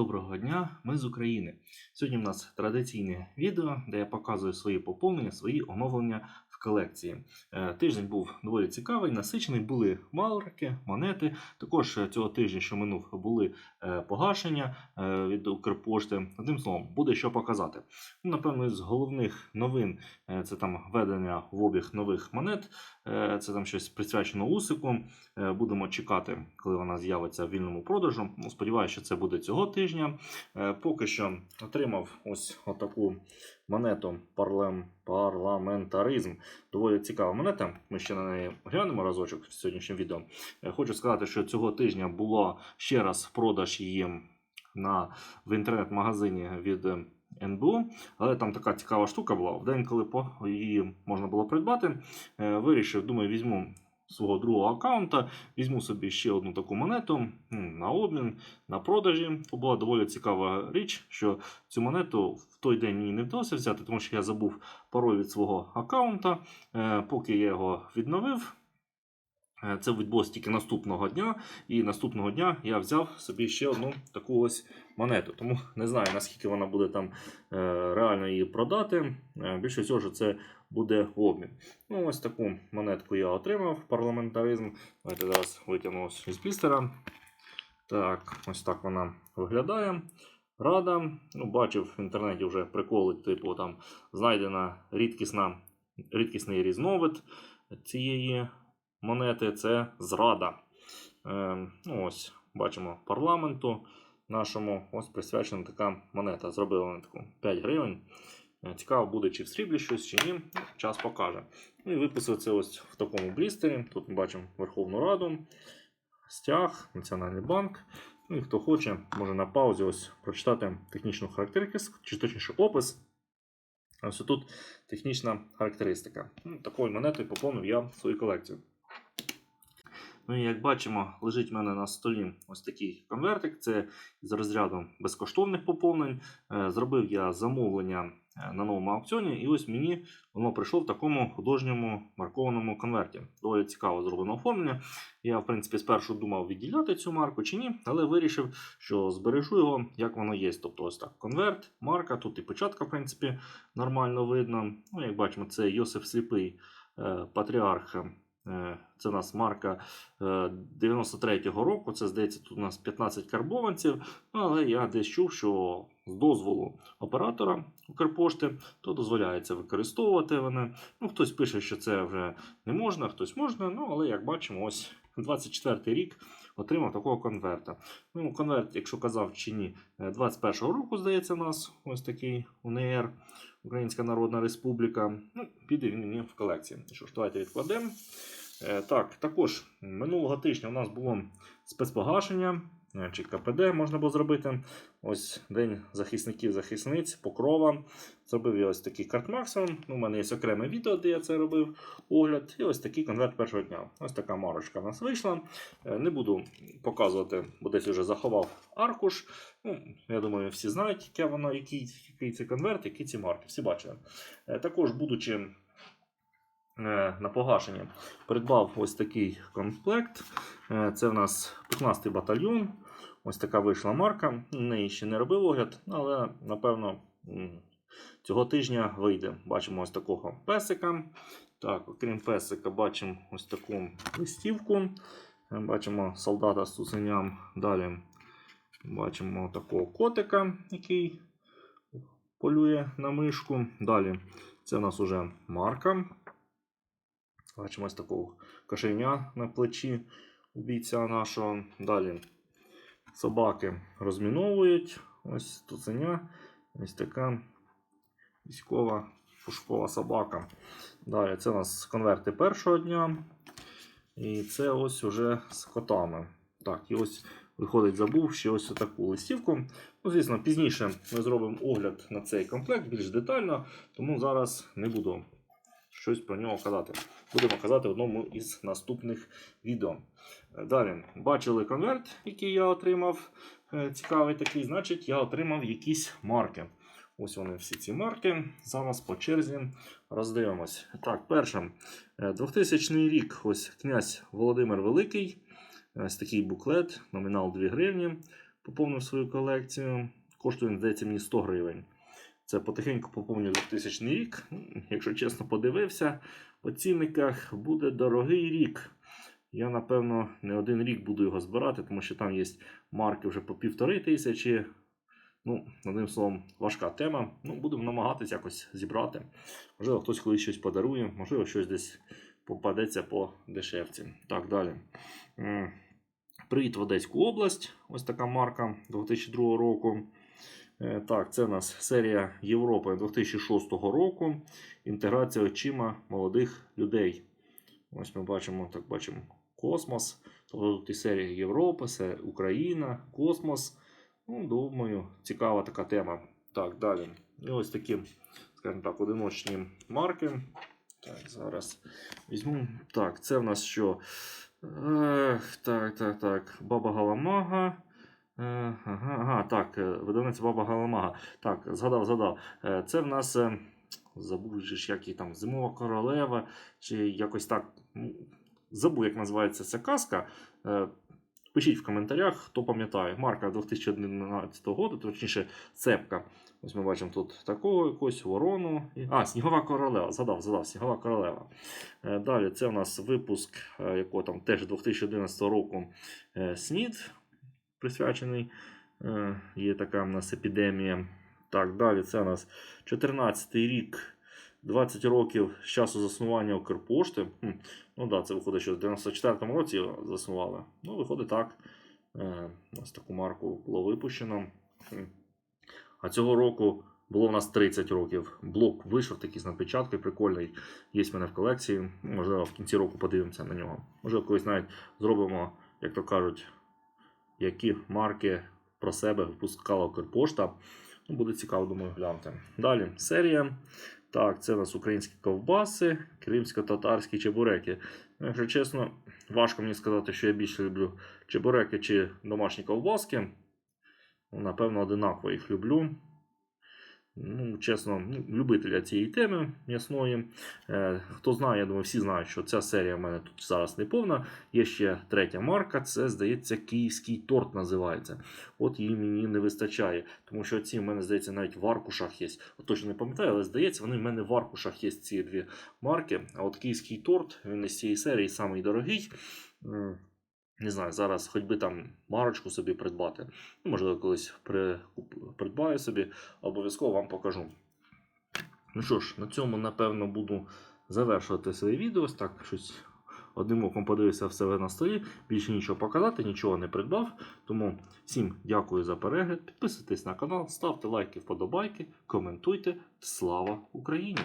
Доброго дня, ми з України. Сьогодні в нас традиційне відео, де я показую свої поповнення, свої оновлення колекції. Е, Тиждень був доволі цікавий, насичений. Були марки, монети. Також е, цього тижня, що минув, були е, погашення від Укрпошти. Одним словом, буде що показати. Ну, Напевно, з головних новин це там введення в обіг нових монет. Це там щось присвячено Усику. Будемо чекати, коли вона з'явиться в вільному продажу. Ну, Сподіваюся, що це буде цього тижня. Поки що отримав ось отаку монету парламентаризм. Доволі цікава монета. Ми ще на неї глянемо разочок в сьогоднішньому відео. Е, Хочу сказати, що цього тижня було ще раз продаж її на, в інтернет-магазині від е, НБУ, але там така цікава штука була. В день, коли її можна було придбати, е, вирішив, думаю, візьму свого другого аккаунта, візьму собі ще одну таку монету на обмін, на продажі. То була доволі цікава річ, що цю монету в той день мені не вдалося взяти, тому що я забув пароль від свого аккаунта. Е, Поки я його відновив. е, Це відбулося тільки наступного дня, і наступного дня я взяв собі ще одну таку ось монету. Тому не знаю, наскільки вона буде там е, реально її продати. Більше всього, це буде обмін. Ну, ось таку монетку я отримав. Парламентаризм. Давайте зараз витягну ось із блістера. Так, ось так вона виглядає. Рада. Ну, бачив в інтернеті вже приколи, типу там знайдена рідкісна, рідкісний різновид цієї монети. Це зрада. Е, ну, ось бачимо парламенту нашому. Ось присвячена така монета. Зробили вони таку 5 гривень. Е, Цікаво буде, чи в сріблі щось, чи ні. Час покаже. Ну і виписав це ось в такому блістері. Тут ми бачимо Верховну Раду, стяг, Національний банк. Ну і хто хоче, може на паузі ось прочитати технічну характеристику, чи точніше опис. Ось тут технічна характеристика. Ну, Такою монетою поповнив я свою колекцію. Ну і як бачимо, лежить в мене на столі ось такий конвертик. Це з розряду безкоштовних поповнень. Е, Зробив я замовлення на новому аукціоні, і ось мені воно прийшло в такому художньому маркованому конверті. Доволі цікаво зроблено оформлення. Я, в принципі, спершу думав відділяти цю марку чи ні, але вирішив, що збережу його, як воно є. Тобто, ось так: конверт, марка, тут і печатка, в принципі, нормально видно. Ну, як бачимо, це Йосиф Сліпий, е, патріарх. Е, Це у нас марка е, 93-го року. Це здається, тут у нас 15 карбованців. Ну, але я десь чув, що з дозволу оператора Укрпошти то дозволяється використовувати вони. Ну, хтось пише, що це вже не можна, хтось можна. Ну, але як бачимо, ось 24 рік отримав такого конверта. Ну, конверт, якщо казав чи ні, е, 21-го року, здається, у нас ось такий УНР, Українська Народна Республіка. Ну, піде він мені в колекції. Що ж, давайте відкладемо. Е, Так, також минулого тижня у нас було спецпогашення. Е, Чи КПД можна було зробити. Ось День захисників захисниць, покрова. Зробив я ось такий карт максимум. У мене є окреме відео, де я це робив огляд. І ось такий конверт першого дня. Ось така марочка в нас вийшла. Е, Не буду показувати, бо десь вже заховав аркуш. Ну, я думаю, всі знають, яке воно, який, який це конверт, які ці марки. Всі бачили. Е, Також, будучи на погашення, придбав ось такий комплект. Е, Це в нас 15-й батальйон. Ось така вийшла марка. Неї ще не робив огляд, але напевно цього тижня вийде. Бачимо ось такого песика. Так, окрім песика, бачимо ось таку листівку. Е, Бачимо солдата з цуценям. Далі бачимо такого котика, який полює на мишку. Далі це у нас уже марка. Бачимо ось такого кошеня на плечі у бійця нашого. Далі собаки розміновують. Ось туценя. Ось така військова пушкова собака. Далі це у нас конверти першого дня. І це ось уже з котами. Так, і ось виходить, забув ще ось таку листівку. Ну, звісно, пізніше ми зробимо огляд на цей комплект більш детально, тому зараз не буду щось про нього казати. Будемо казати в одному із наступних відео. Е, Далі, бачили конверт, який я отримав. Е, Цікавий такий, значить, я отримав якісь марки. Ось вони всі ці марки. Зараз по черзі роздивимось. Так, першим, е, 2000 рік, ось князь Володимир Великий. Ось такий буклет, номінал 2 гривні. поповнив свою колекцію. Коштує, здається, мені 100 гривень. Це потихеньку поповнюю 2000 рік. Якщо чесно подивився, по цінниках буде дорогий рік. Я, напевно, не один рік буду його збирати, тому що там є марки вже по півтори тисячі. Ну, одним словом, важка тема. Ну, будемо намагатися якось зібрати. Можливо, хтось колись щось подарує, можливо, щось десь попадеться по дешевці. Так, далі. Привіт в Одеську область. Ось така марка 2002 року. Е, Так, це у нас серія Європи 2006 року. Інтеграція очима молодих людей. Ось ми бачимо, так бачимо космос. Тобто тут і серія Європа, це Україна, космос. Ну, думаю, цікава така тема. Так, далі. І ось такі, скажімо так, одиночні марки. Так, зараз візьму. Так, це в нас що? Ех, так, так, так. Баба Галамага. Ага, так, е, видавниця Баба Галамага. Так, згадав, згадав. Е, Це в нас. е, Забув як її там Зимова королева, чи якось так. ну, Забув, як називається ця казка. Пишіть в коментарях, хто пам'ятає. Марка 2011 року, точніше, цепка. Ось ми бачимо тут такого якогось ворону. А, Снігова королева. Згадав, згадав, Снігова королева. Далі це у нас випуск, якого там теж 2011 року СНІД присвячений. Е, Є така в нас епідемія. Так, далі це у нас 14 рік. 20 років з часу заснування Укрпошти. Хм, Ну да, це виходить, що в 94-му році заснували. Ну, виходить так. Е, ось таку марку було випущено. Хм. А цього року було в нас 30 років. Блок вийшов такий з напечаткою, прикольний. Є в мене в колекції. Можливо, в кінці року подивимося на нього. Можливо, колись навіть зробимо, як то кажуть, які марки про себе випускала Укрпошта. Ну, буде цікаво, думаю, глянути. Далі серія. Так, це у нас українські ковбаси, кримсько-татарські чебуреки. Ну, Якщо чесно, важко мені сказати, що я більше люблю чебуреки чи домашні ковбаски. Ну, Напевно, одинаково їх люблю. Ну, чесно, ну, любителя цієї теми м'ясної. Е, хто знає, я думаю, всі знають, що ця серія в мене тут зараз не повна. Є ще третя марка, це, здається, київський торт називається. От її мені не вистачає. Тому що ці в мене, здається, навіть в аркушах є. От точно не пам'ятаю, але здається, вони в мене в аркушах є ці дві марки. А от київський торт, він із цієї серії самий дорогий. Не знаю, зараз хоч би там марочку собі придбати. Ну, можливо, колись при, придбаю собі, обов'язково вам покажу. Ну що ж, на цьому, напевно, буду завершувати своє відео. Ось Так, щось одним оком подивився в себе на столі. Більше нічого показати, нічого не придбав. Тому всім дякую за перегляд. Підписуйтесь на канал, ставте лайки, вподобайки, коментуйте. Слава Україні!